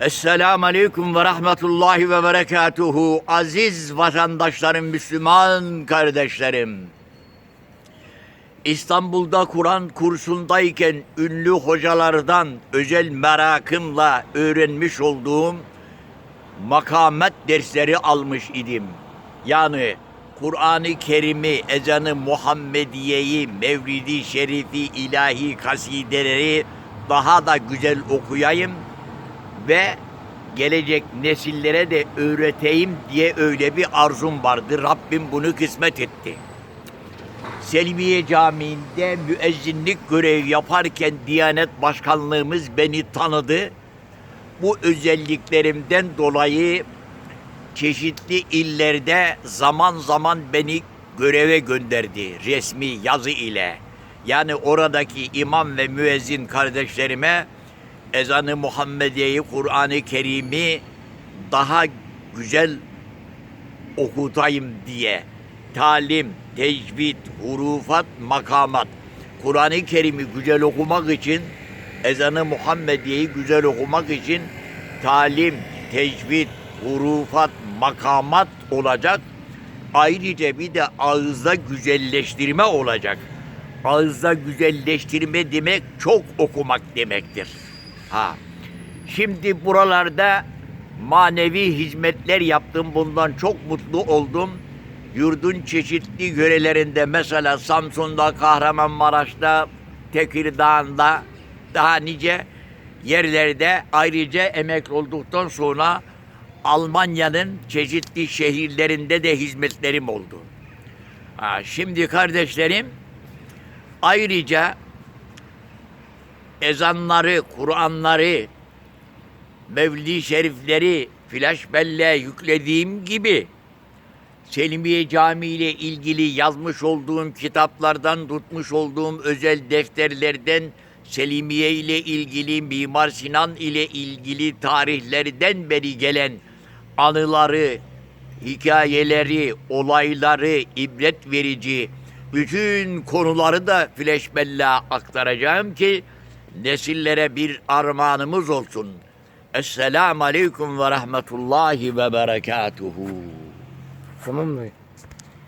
Esselamu Aleyküm ve Rahmetullahi ve Berekatuhu. Aziz vatandaşlarım, Müslüman kardeşlerim. İstanbul'da Kur'an kursundayken ünlü hocalardan özel merakımla öğrenmiş olduğum makamet dersleri almış idim. Yani Kur'an-ı Kerim'i, ezanı Muhammediye'yi, Mevlidi Şerifi, ilahi kasideleri daha da güzel okuyayım ve gelecek nesillere de öğreteyim diye öyle bir arzum vardı. Rabbim bunu kısmet etti. Selmiye Camii'nde müezzinlik görevi yaparken Diyanet Başkanlığımız beni tanıdı. Bu özelliklerimden dolayı çeşitli illerde zaman zaman beni göreve gönderdi resmi yazı ile. Yani oradaki imam ve müezzin kardeşlerime ezanı Muhammediye'yi, Kur'an-ı Kerim'i daha güzel okutayım diye talim, tecvid, hurufat, makamat. Kur'an-ı Kerim'i güzel okumak için, ezanı Muhammediye'yi güzel okumak için talim, tecvid, hurufat, makamat olacak. Ayrıca bir de ağızda güzelleştirme olacak. Ağızda güzelleştirme demek çok okumak demektir. Ha. Şimdi buralarda manevi hizmetler yaptım. Bundan çok mutlu oldum. Yurdun çeşitli yörelerinde mesela Samsun'da, Kahramanmaraş'ta, Tekirdağ'da daha nice yerlerde ayrıca emekli olduktan sonra Almanya'nın çeşitli şehirlerinde de hizmetlerim oldu. Ha, şimdi kardeşlerim ayrıca ezanları, Kur'anları, Mevlid-i Şerifleri flash belleğe yüklediğim gibi Selimiye Camii ile ilgili yazmış olduğum kitaplardan, tutmuş olduğum özel defterlerden, Selimiye ile ilgili, Mimar Sinan ile ilgili tarihlerden beri gelen anıları, hikayeleri, olayları, ibret verici bütün konuları da flash aktaracağım ki nesillere bir armağanımız olsun. Esselamu Aleyküm ve Rahmetullahi ve Berekatuhu. Tamam mı?